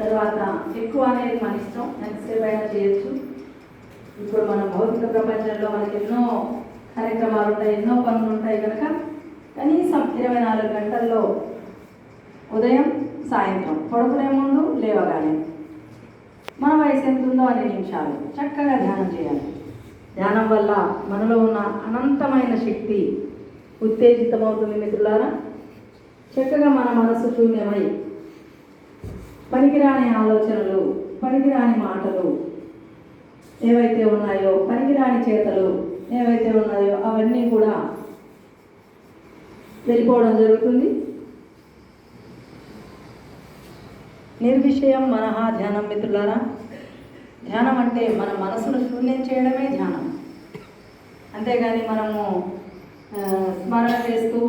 తర్వాత ఎక్కువ అనేది మన ఇష్టం ఎంతసేపు అయినా చేయొచ్చు. ఇప్పుడు మన భౌతిక ప్రపంచంలో మనకి ఎన్నో కార్యక్రమాలు ఉంటాయి ఎన్నో పనులు ఉంటాయి కనుక కనీసం ఇరవై నాలుగు గంటల్లో ఉదయం సాయంత్రం పడుకునే ముందు లేవగానే మన వయసు ఎంత ఉందో అనే నిమిషాలు చక్కగా ధ్యానం చేయాలి. ధ్యానం వల్ల మనలో ఉన్న అనంతమైన శక్తి ఉత్తేజితమవుతుంది మిత్రులారా. చక్కగా మన మనసు శూన్యమై పనికిరాని ఆలోచనలు పనికిరాని మాటలు ఏవైతే ఉన్నాయో పనికిరాని చేతలు ఏవైతే ఉన్నాయో అవన్నీ కూడా వెళ్ళిపోవడం జరుగుతుంది. నిర్విషయం మనహ ధ్యానం మిత్రులారా ధ్యానం అంటే మన మనసును శూన్యం చేయడమే ధ్యానం. అంతేగాని మనము స్మరణ చేస్తూ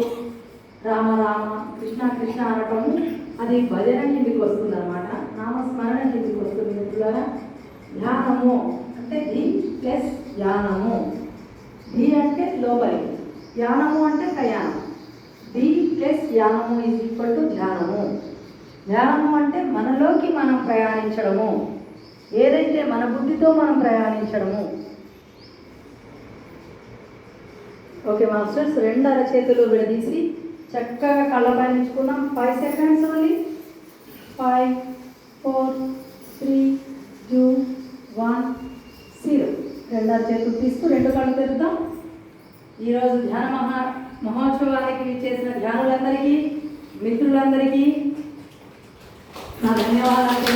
రామ రామ కృష్ణ కృష్ణ అనటం అది భజన కిందికి వస్తుంది అనమాట నామస్మరణ కిందికి వస్తుంది మిత్రులారా. ధ్యానము అంటే ధి ప్లస్ ధ్యానము. ధి అంటే లోపలి. ధ్యానము అంటే ప్రయాణం. ధి ప్లస్ ధ్యానము ఈజ్ ఈక్వల్ టు ధ్యానము. ధ్యానము అంటే మనలోకి మనం ప్రయాణించడము. ఏదైతే మన బుద్ధితో మనం ప్రయాణించడము. ఓకే మాస్టర్స్ రెండు అరచేతులు విడదీసి చక్కగా కళ్ళ పయనించుకున్నాం five seconds only five four three two one zero రెండు చేతులు తీసుకు రెండు కళ్ళు తెరుద్దాం. ఈరోజు ధ్యాన మహా మహోత్సవానికి చేసిన ధ్యానులందరికీ మిత్రులందరికీ నా ధన్యవాదాలు.